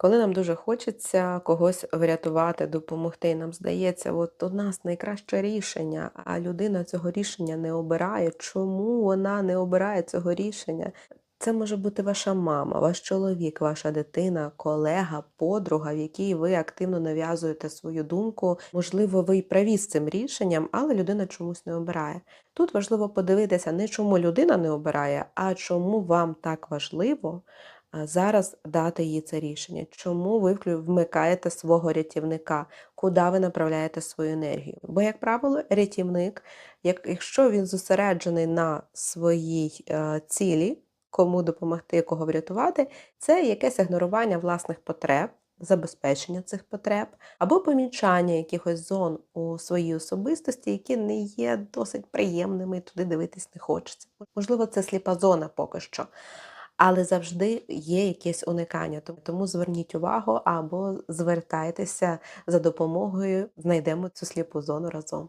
Коли нам дуже хочеться когось врятувати, допомогти, нам здається, от у нас найкраще рішення, а людина цього рішення не обирає. Чому вона не обирає цього рішення? Це може бути ваша мама, ваш чоловік, ваша дитина, колега, подруга, в якій ви активно нав'язуєте свою думку. Можливо, ви й праві з цим рішенням, але людина чомусь не обирає. Тут важливо подивитися не чому людина не обирає, а чому вам так важливо зараз дати їй це рішення. Чому ви вмикаєте свого рятівника, куди ви направляєте свою енергію? Бо, як правило, рятівник, якщо він зосереджений на своїй е, цілі, кому допомогти, кого врятувати, це якесь ігнорування власних потреб. Забезпечення цих потреб або помічання якихось зон у своїй особистості, які не є досить приємними, туди дивитись не хочеться. Можливо, це сліпа зона поки що, але завжди є якесь уникання. Тому- зверніть увагу або звертайтеся за допомогою, знайдемо цю сліпу зону разом.